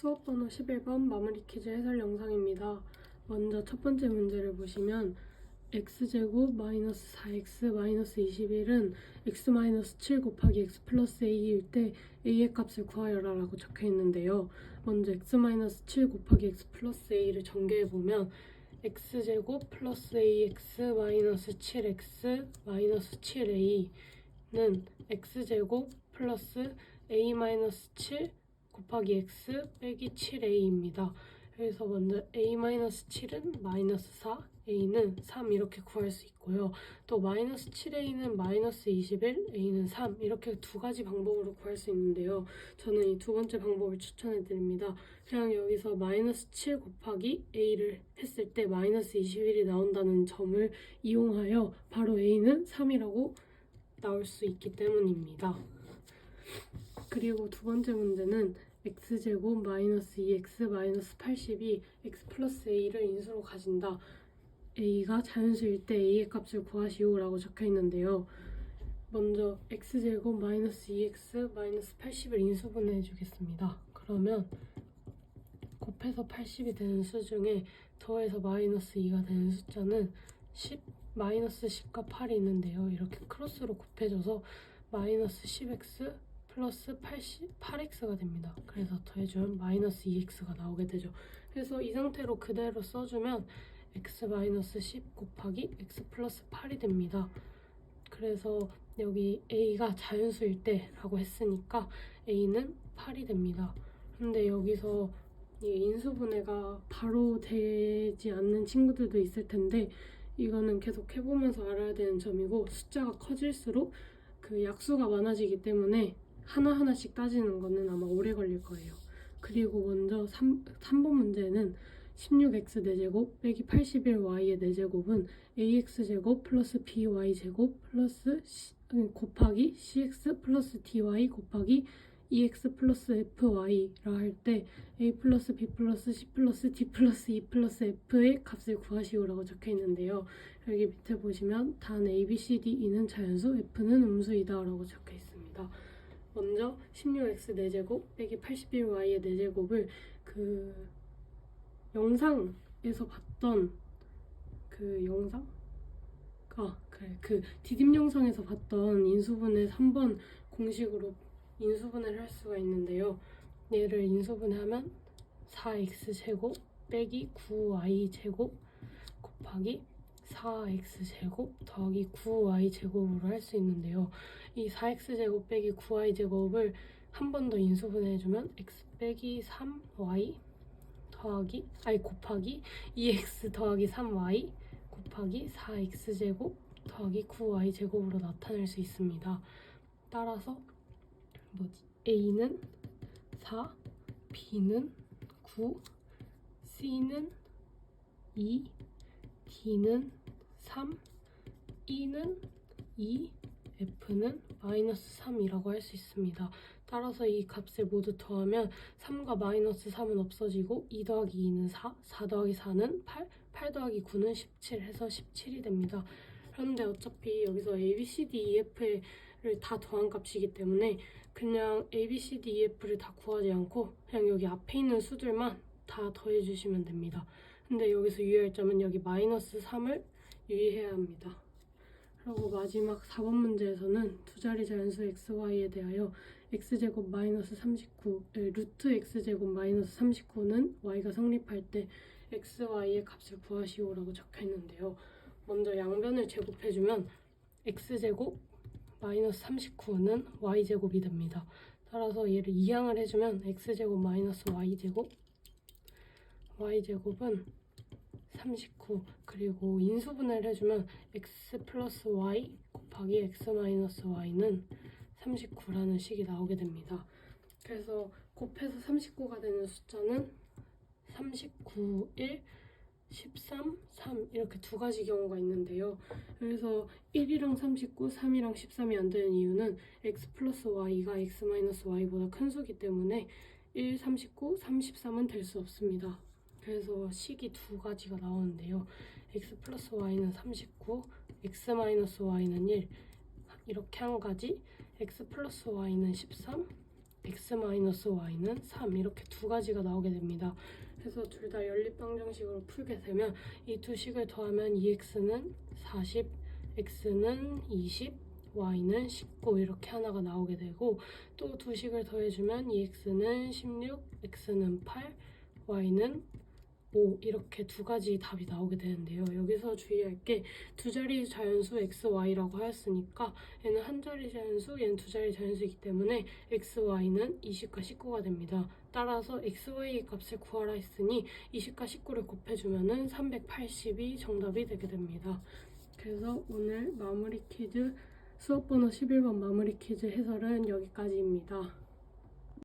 수업 번호 11번 마무리 퀴즈 해설 영상입니다. 먼저 첫 번째 문제를 보시면 x제곱 마이너스 4x 마이너스 21은 x 마이너스 7 곱하기 x 플러스 a일 때 a의 값을 구하여라 라고 적혀 있는데요. 먼저 x 마이너스 7 곱하기 x 플러스 a를 전개해 보면 x제곱 플러스 ax 마이너스 7x 마이너스 7a는 x제곱 플러스 a 마이너스 7 곱하기 x 빼기 7a입니다. 그래서 먼저 a-7은 마이너스 4, a는 3 이렇게 구할 수 있고요. 또 마이너스 7a는 마이너스 21, a는 3 이렇게 두 가지 방법으로 구할 수 있는데요. 저는 이 두 번째 방법을 추천해 드립니다. 그냥 여기서 마이너스 7 곱하기 a를 했을 때 마이너스 21이 나온다는 점을 이용하여 바로 a는 3이라고 나올 수 있기 때문입니다. 그리고 두 번째 문제는 x제곱 마이너스 2x 마이너스 80이 x 플러스 a를 인수로 가진다. a가 자연수일 때 a의 값을 구하시오 라고 적혀 있는데요. 먼저 x제곱 마이너스 2x 마이너스 80을 인수분해 주겠습니다. 그러면 곱해서 80이 되는 수 중에 더해서 마이너스 2가 되는 숫자는 10, 마이너스 10과 8이 있는데요. 이렇게 크로스로 곱해줘서 마이너스 10x 플러스 80, 8x가 됩니다. 그래서 더해주면 마이너스 2x가 나오게 되죠. 그래서 이 상태로 그대로 써주면 x 마이너스 10 곱하기 x 플러스 8이 됩니다. 그래서 여기 a가 자연수일 때라고 했으니까 a는 8이 됩니다. 근데 여기서 이 인수분해가 바로 되지 않는 친구들도 있을 텐데 이거는 계속 해보면서 알아야 되는 점이고 숫자가 커질수록 그 약수가 많아지기 때문에 하나하나씩 따지는 거는 아마 오래 걸릴 거예요. 그리고 먼저 3, 3번 문제는 16x 4제곱 빼기 81y의 4제곱은 ax제곱 플러스 by제곱 플러스 곱하기 cx 플러스 dy 곱하기 2x 플러스 fy라 할 때 a 플러스 b 플러스 c 플러스 d 플러스 e 플러스 f의 값을 구하시오라고 적혀 있는데요. 여기 밑에 보시면 단 a, b, c, d, e는 자연수, f는 음수이다 라고 적혀 있습니다. 먼저 16x 4제곱 빼기 81y의 4제곱을 그 영상에서 봤던 그 영상? 아 그래 그 디딤 영상에서 봤던 인수분해 3번 공식으로 인수분해를 할 수가 있는데요 얘를 인수분해하면 4x 제곱 빼기 9y 제곱 곱하기 4x 제곱 더하기 9y 제곱으로 할 수 있는데요 이 4x 제곱 빼기 9y 제곱을 한 번 더 인수분해 해주면 x 빼기 3y 더하기 아니 곱하기 2x 더하기 3y 곱하기 4x 제곱 더하기 9y 제곱으로 나타낼 수 있습니다. 따라서 뭐지? a는 4, b는 9, c는 2, d는 3, e는 2, f는 마이너스 3이라고 할 수 있습니다. 따라서 이 값을 모두 더하면 3과 마이너스 3은 없어지고 2 더하기 2는 4, 4 더하기 4는 8, 8 더하기 9는 17 해서 17이 됩니다. 그런데 어차피 여기서 A, B, C, D, E, F를 다 더한 값이기 때문에 그냥 A, B, C, D, E, F를 다 구하지 않고 그냥 여기 앞에 있는 수들만 다 더해주시면 됩니다. 근데 여기서 유의할 점은 여기 마이너스 3을 유의해야 합니다. 그리고 마지막 4번 문제에서는 두 자리 자연수 xy에 대하여 x제곱 마이너스 39, 에, 루트 x제곱 마이너스 39는 y가 성립할 때 xy의 값을 구하시오라고 적혀 있는데요. 먼저 양변을 제곱해주면 x제곱 마이너스 39는 y제곱이 됩니다. 따라서 얘를 이항을 해주면 x제곱 마이너스 y제곱 y제곱은 39 그리고 인수분해를 해주면 x 플러스 y 곱하기 x 마이너스 y는 39라는 식이 나오게 됩니다. 그래서 곱해서 39가 되는 숫자는 39, 1, 13, 3 이렇게 두 가지 경우가 있는데요. 그래서 1이랑 39, 3이랑 13이 안 되는 이유는 x 플러스 y가 x 마이너스 y보다 큰 수기 때문에 1, 39, 33은 될 수 없습니다. 그래서 식이 두 가지가 나오는데요. x 플러스 y는 39, x 마이너스 y는 1 이렇게 한 가지 x 플러스 y는 13, x-y는 3 이렇게 두 가지가 나오게 됩니다. 그래서 둘 다 연립방정식으로 풀게 되면 이 두 식을 더하면 2x는 40, x는 20, y는 19 이렇게 하나가 나오게 되고 또 두 식을 더해주면 2x는 16, x는 8, y는 5 이렇게 두 가지 답이 나오게 되는데요. 여기서 주의할 게 두 자리 자연수 x, y라고 하였으니까 얘는 한 자리 자연수, 얘는 두 자리 자연수이기 때문에 x, y는 20과 19가 됩니다. 따라서 x, y 값을 구하라 했으니 20과 19를 곱해주면은 380이 정답이 되게 됩니다. 그래서 오늘 마무리 퀴즈 수업 번호 11번 마무리 퀴즈 해설은 여기까지입니다.